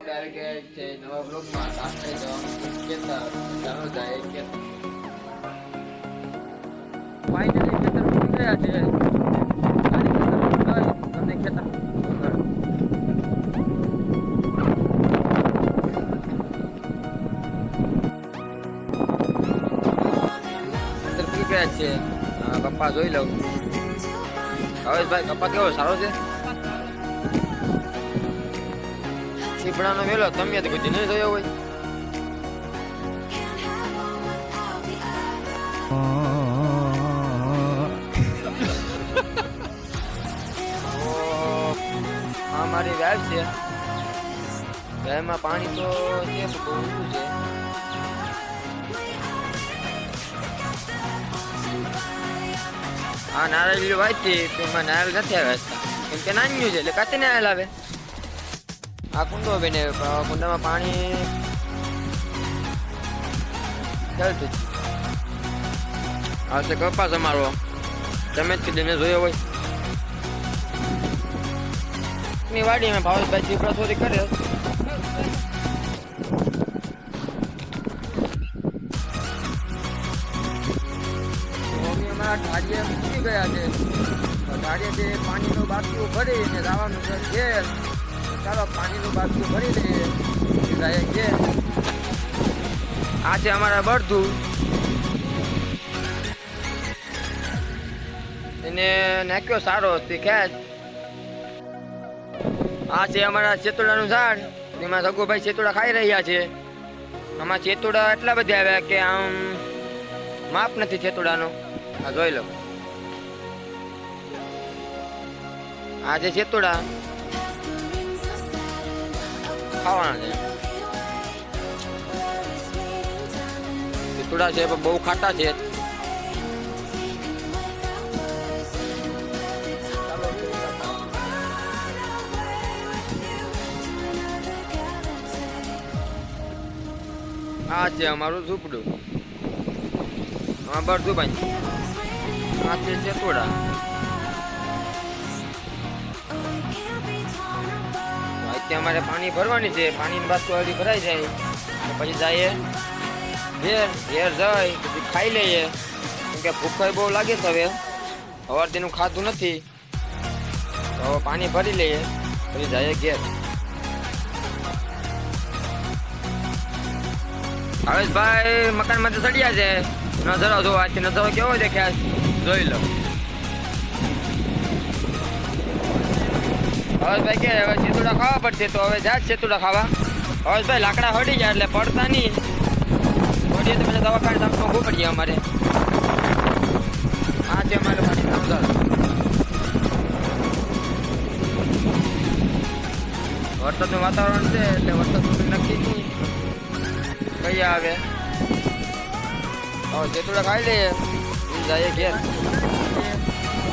Direct છે નવા છે હા, જોઈ લઉં ભાઈ કપા કેવો સારો છે. સીપડાનો મેલો તમે તો કોઈ નહીં જોયો હોય ઓ, આ મારી વ્યાજ છે વ્યાજમાં પાણી તો છે પણ બહુ ઊંચું છે આ નારળ વાંચી તેમાં નારળ નથી આવ્યા કેમ કે નાન્યું છે એટલે કાચી નારળ આવે આ કુંડો બને કુંડામાં પાણી ચાલતું. આ છે કપાસ અમારો. તમે જ કીધું જોયો હોય. ની વાડી મેં ભાવેશભાઈ ચીપડા ચોરી કરે મમ્મી અમારા ઢાળિયા મૂકી ગયા છે. તો ઢાળિયાથી પાણીનો બાટલું ભરીને જવાનું છે ઘેર. ચાલો, પાણીનું બાટલું ભરી લઈએ. જાય ઘેર આ છે અમારા બળધું એને નાખ્યો સારો ખેંચ આ છે અમારા ચેતુડાનું ઝાડ. એમાં સગુભાઈ ચેતુડા ખાઈ રહ્યા છે. આમાં ચેતુડા એટલા બધા આવ્યા કે આમ માપ નથી ચેતુડાનો. આ જોઈ લો. આ છે ચેતુડા. ખાવાના છે. થોડા છે, પણ બહુ ખાટા છે. આ છે અમારું ઝૂંપડું. હા બરજુભાઈ આ છે ચેતુડા અમારે પાણી ભરવાની છે. પાણીની બાજુ હજી ભરાઈ જાય. પછી જઈએ. ઘેર ઘેર જાય, પછી ખાઈ લઈએ. કેમ કે ભૂખ બહુ લાગે છે હવે. સવારથીનું ખાધું નથી. તો હવે પાણી ભરી લઈએ. પછી જઈએ ઘેર. હવેશભાઈ મકાનમાંથી ચડ્યા છે. નજરો જોવા. નજરો કેવો દેખાય? જોઈ લો. હવેશભાઈ કે, હવે સેતુડા ખાવા પડશે તો હવે જા જ સેતુડા ખાવા. હવેશભાઈ લાકડા હડી જાય એટલે પડતા નહીં. હડીએ તો મને દવાખાને તમે મોંઘું પડીએ અમારે. આ છે અમારે મારી નજર વરસાદનું વાતાવરણ છે એટલે વરસાદ નક્કી નહીં. કઈ આવે? હવે જેતુડા ખાઈ લઈએ. જઈએ ઘેર.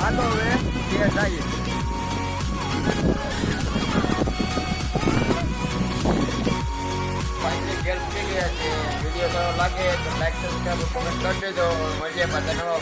હાલો હવે, ઘેર જઈએ. વીડિયો સારો લાગે તો લાઈક સબસ્ક્રાઈબ કોમેન્ટ કરી દેજો. મળીએ પાછા નવા